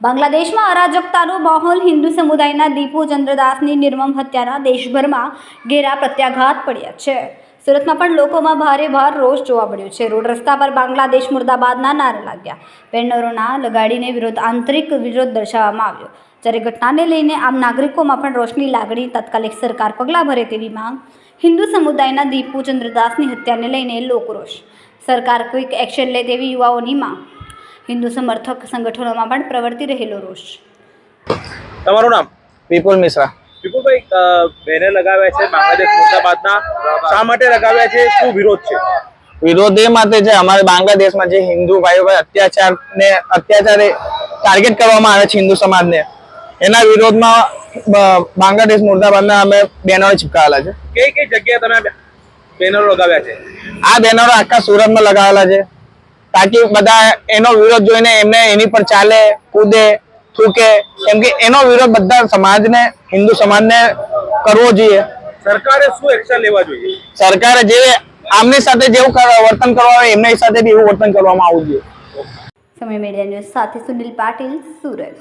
બાંગ્લાદેશમાં અરાજકતાનો માહોલ હિન્દુ સમુદાયના દીપુ ચંદ્રદાસની નિર્મમ હત્યાના દેશભરમાં ઘેરા પ્રત્યાઘાત પડ્યા છે. સુરતમાં પણ લોકોમાં ભારે ભાર રોષ જોવા મળ્યો છે. રોડ રસ્તા પર બાંગ્લાદેશ મુર્દાબાદના નારા લાગ્યા. બેનરોના લગાડીને વિરોધ, આંતરિક વિરોધ દર્શાવવામાં આવ્યો. જ્યારે ઘટનાને લઈને આમ નાગરિકોમાં પણ રોષની લાગણી, તાત્કાલિક સરકાર પગલાં ભરે તેવી માંગ હિન્દુ સમુદાયના દીપુ ચંદ્રદાસની હત્યાને લઈને લોકરોષ સરકાર ક્વિક એક્શન લે તેવી યુવાઓની માંગ હિન્દુ સમર્થક સંગઠનોમાં પણ પ્રવર્તી રહેલો રોષ. તમારું નામ? વિપુલ મિશ્રા. વિપુલભાઈ બેનર લગાવ્યા છે બાંગ્લાદેશ મુર્દાબાદના. શા માટે લગાવ્યા છે? શું વિરોધ છે? વિરોધ એ માટે છે અમારે બાંગ્લાદેશમાં જે હિન્દુ ભાઈઓ પર અત્યાચાર ને અત્યાચારે ટાર્ગેટ કરવામાં આવે છે હિન્દુ સમાજને એના વિરોધમાં બાંગ્લાદેશ મુર્દાબાદના અમે બેનરો ચિપકાવેલા છે. કઈ કઈ જગ્યાએ તમે બેનરો લગાવ્યા છે? આ બેનરો આખા સુરતમાં લગાવેલા છે. તાકી બધા એનો વિરોધ જોઈને એમને એની પર ચાલે કૂદે થૂકે. કેમ કે એનો વિરોધ બધા સમાજને હિન્દુ સમાજને કરવો જોઈએ. સરકારે શું એક્શન લેવા જોઈએ? સરકારે જે આમની સાથે જેવું વર્તન કરવા આવે એમની સાથે બી એવું વર્તન કરવામાં આવવું જોઈએ. સમય મીડિયા ન્યૂઝ સાથે સુનિલ પાટીલ સુરત.